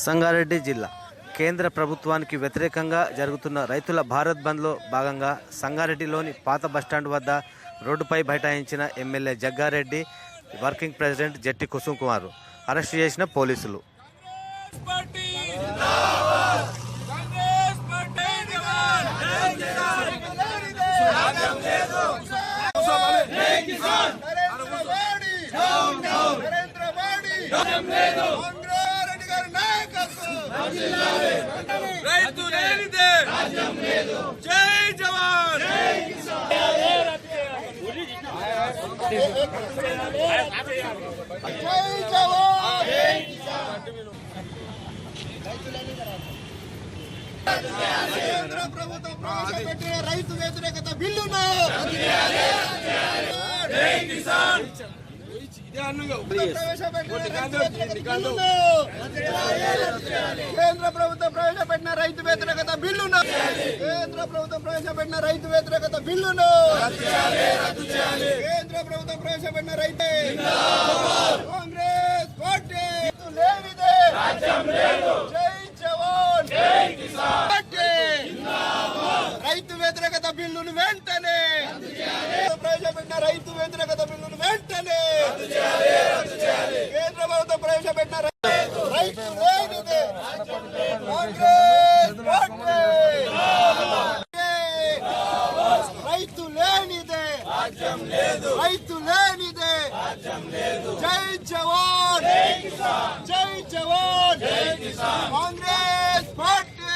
సంగారెడ్డి జిల్లా. కేంద్ర ప్రభుత్వానికి వ్యతిరేకంగా జరుగుతున్న రైతుల భారత్ బంద్లో భాగంగా సంగారెడ్డిలోని పాత బస్టాండ్ వద్ద రోడ్డుపై బైఠాయించిన MLA Jaggareddy working president Jetti Kusum Kumar arrest చేసిన పోలీసులు పార్టీ జిందాబాద్ కాంగ్రెస్ పార్టీ జవాన్ జై కిసాన్ రాజ్యం లేదు జై కిసాన్ నరేంద్ర మోడీ డౌన్ డౌన్ నరేంద్ర మోడీ రాజ్యం లేదు కాంగ్రెస్ గారి నాయకత్వం రైతు లేనిదే జై జవాన్. జై జవాన్ కేంద్ర ప్రభుత్వం ప్రవేశపెట్టిన రైతు వ్యతిరేకత బిల్లును కేంద్ర ప్రభుత్వం ప్రవేశపెట్టిన రైతు వ్యతిరేకత బిల్లును. కేంద్ర ప్రభుత్వం ప్రవేశపెట్టిన రైతు వ్యతిరేకత బిల్లును. కేంద్ర ప్రభుత్వం ప్రవేశపెట్టిన రైతే కాంగ్రెస్ పార్టీ లేనిదే జై జవాన్ పార్టీ రైతు వ్యతిరేకత బిల్లును వెంటనే ప్రవేశపెట్టిన రైతు వ్యతిరేకత బిల్లును వెంటనే కేంద్ర ప్రభుత్వం ప్రవేశపెట్టిన రైతు లేనిదే కాంగ్రెస్ రైతు లేనిదే రైతు లేనిదే. జై జవాన్ జై జవాన్. కాంగ్రెస్ పార్టీ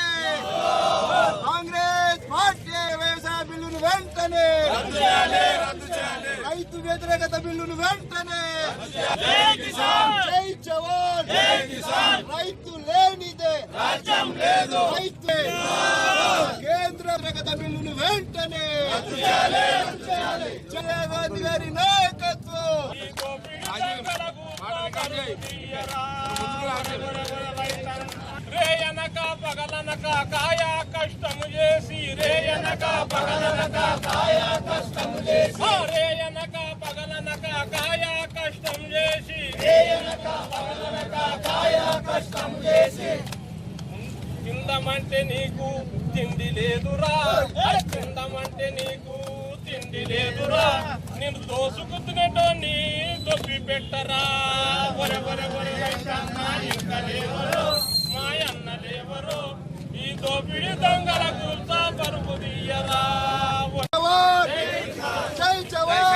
కాంగ్రెస్ పార్టీ వ్యవసాయ బిల్లును వెంటనే! రైతు వ్యతిరేకత బిల్లును వెంటనే! జై జవాన్! రైతు లేనిదే! రైతు కేంద్ర వ్యతిరేకత బిల్లును వెంటనే! జయ గాంధీ గారి నాయకత్వం! రేయనక పగలనక కాయ కష్టము చేసి రేయనక పగలనక కాయ కష్టము చేసి. రేయనక పగలనక కాయ కష్టం చేసి. రేయనక పగలనక కాయ కష్టం చేసి. తిందమంటే నీకు తిండి లేదురా. తిందమంటే నీకు తిండి లేదురా. నేను దోసుకుతున్నట్టు నీ దొబ్బి పెట్టరా. ఒరే ఒరే ఒరే రైతన్న ఇంకా లేవరు. దోపిడి దొంగల కూర్చా పరుపు తీయరా జవాన్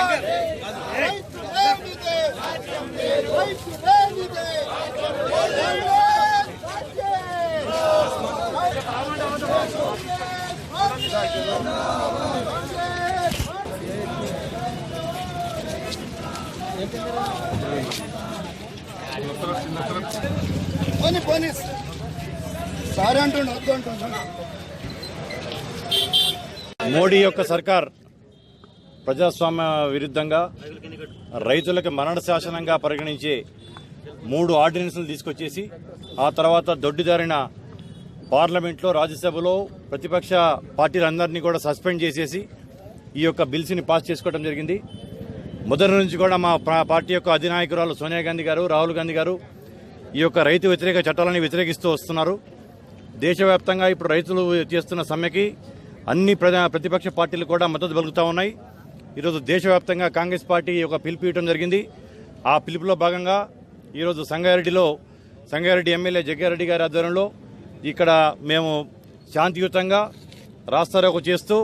జై సారీ అంటుండు వద్దు అంటుండు మోడీ యొక్క సర్కార్ ప్రజాస్వామ్య విరుద్ధంగా రైతులకు మరణ శాసనంగా పరిగణించే మూడు ఆర్డినెన్స్లు తీసుకొచ్చేసి ఆ తర్వాత దొడ్డిదారిన పార్లమెంట్లో రాజ్యసభలో ప్రతిపక్ష పార్టీలందరినీ కూడా సస్పెండ్ చేసేసి ఈ యొక్క బిల్స్ని పాస్ చేసుకోవడం జరిగింది. మొదటి నుంచి కూడా మా పార్టీ యొక్క అధినాయకురాలు సోనియా గాంధీ గారు రాహుల్ గాంధీ గారు ఈ యొక్క రైతు వ్యతిరేక చట్టాలని వ్యతిరేకిస్తూ వస్తున్నారు. దేశవ్యాప్తంగా ఇప్పుడు రైతులు చేస్తున్న సమ్మెకి అన్ని ప్రతిపక్ష పార్టీలు కూడా మద్దతు పలుకుతూ ఉన్నాయి. ఈరోజు దేశవ్యాప్తంగా కాంగ్రెస్ పార్టీ ఒక పిలుపు ఇవ్వడం జరిగింది. ఆ పిలుపులో భాగంగా ఈరోజు సంగారెడ్డిలో సంగారెడ్డి ఎమ్మెల్యే జగ్గారెడ్డి గారి ఆధ్వర్యంలో ఇక్కడ మేము శాంతియుతంగా రాస్తారోకు చేస్తూ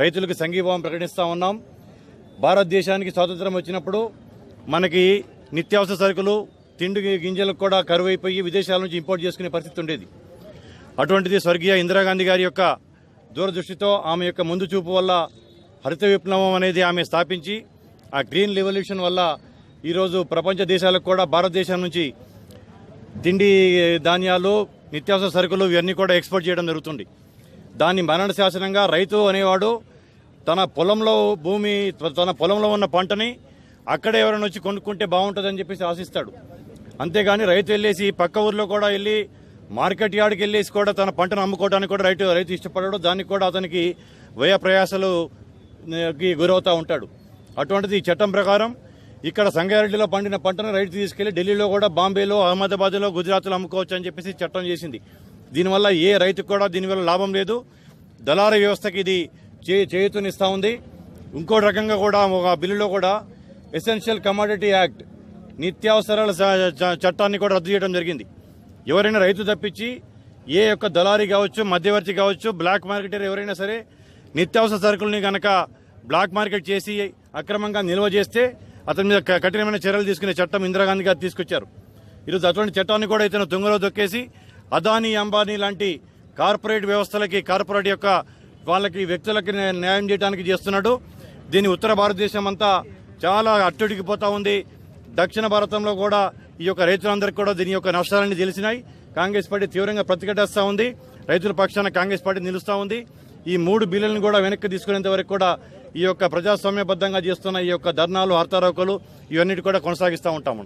రైతులకు సంఘీభావం ప్రకటిస్తూ ఉన్నాం. భారతదేశానికి స్వాతంత్రం వచ్చినప్పుడు మనకి నిత్యావసర సరుకులు తిండి గింజలకు కూడా కరువైపోయి విదేశాల నుంచి ఇంపోర్ట్ చేసుకునే పరిస్థితి ఉండేది. అటువంటిది స్వర్గీయ ఇందిరాగాంధీ గారి యొక్క దూరదృష్టితో ఆమె యొక్క ముందు చూపు వల్ల హరిత విప్లవం అనేది ఆమె స్థాపించి ఆ గ్రీన్ రెవల్యూషన్ వల్ల ఈరోజు ప్రపంచ దేశాలకు కూడా భారతదేశం నుంచి తిండి ధాన్యాలు నిత్యావసర సరుకులు ఇవన్నీ కూడా ఎక్స్పోర్ట్ చేయడం జరుగుతుంది. దాన్ని మరణ శాసనంగా రైతు అనేవాడు తన పొలంలో భూమి తన పొలంలో ఉన్న పంటని అక్కడే ఎవరైనా వచ్చి కొనుక్కుంటే బాగుంటుందని చెప్పేసి ఆశిస్తాడు. అంతేగాని రైతు వెళ్ళేసి పక్క ఊర్లో కూడా వెళ్ళి మార్కెట్ యార్డ్కి వెళ్ళేసి కూడా తన పంటను అమ్ముకోవడానికి కూడా రైతు రైతు ఇష్టపడడు. దానికి కూడా అతనికి వ్యయ ప్రయాసాలు కి గురవుతూ ఉంటాడు. అటువంటిది ఈ చట్టం ప్రకారం ఇక్కడ సంగారెడ్డిలో పండిన పంటను రైతు తీసుకెళ్ళి ఢిల్లీలో కూడా బాంబేలో అహ్మదాబాద్లో గుజరాత్లో అమ్ముకోవచ్చు అని చెప్పేసి చట్టం చేసింది. దీనివల్ల ఏ రైతుకు కూడా దీనివల్ల లాభం లేదు. దళారీ వ్యవస్థకి ఇది చే- చేయూతనిస్తా ఉంది. ఇంకో రకంగా కూడా ఒక బిల్లులో కూడా ఎసెన్షియల్ కమాడిటీ యాక్ట్ నిత్యావసరాల చ- చట్టాన్ని కూడా రద్దు చేయడం జరిగింది. ఎవరైనా రైతు తప్పించి ఏ యొక్క దళారీ కావచ్చు మధ్యవర్తి కావచ్చు బ్లాక్ మార్కెటర్ ఎవరైనా సరే నిత్యావసర సరుకుల్ని గనక బ్లాక్ మార్కెట్ చేసి అక్రమంగా నిల్వ చేస్తే అతని మీద కఠినమైన చర్యలు తీసుకునే చట్టం ఇందిరాగాంధీ గారు తీసుకొచ్చారు. ఈరోజు అటువంటి చట్టాన్ని కూడా ఇతను తుంగలో దొక్కేసి అదానీ అంబానీ లాంటి కార్పొరేట్ వ్యవస్థలకి కార్పొరేట్ యొక్క వాళ్ళకి వ్యక్తులకి న్యాయం చేయడానికి చేస్తున్నాడు. దీని ఉత్తర భారతదేశం అంతా చాలా అట్టుడికిపోతూ ఉంది. దక్షిణ భారతంలో కూడా ఈ యొక్క రైతులందరికీ కూడా దీని యొక్క నష్టాలన్నీ తెలిసినాయి. కాంగ్రెస్ పార్టీ తీవ్రంగా ప్రతిఘటిస్తా ఉంది. రైతుల పక్షాన కాంగ్రెస్ పార్టీ నిలుస్తూ ఉంది. ఈ మూడు బిల్లులను కూడా వెనక్కి తీసుకునేంత వరకు కూడా ఈ యొక్క ప్రజాస్వామ్యబద్ధంగా చేస్తున్న ఈ యొక్క ధర్నాలు హర్తారోకలు ఇవన్నిటి కూడా కొనసాగిస్తూ ఉంటాము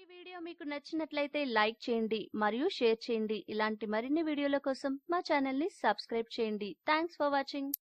ఈ వీడియో మీకు నచ్చినట్లయితే లైక్ చేయండి మరియు షేర్ చేయండి. ఇలాంటి మరిన్ని వీడియోల కోసం మా ఛానల్ని సబ్స్క్రైబ్ చేయండి. Thanks for watching.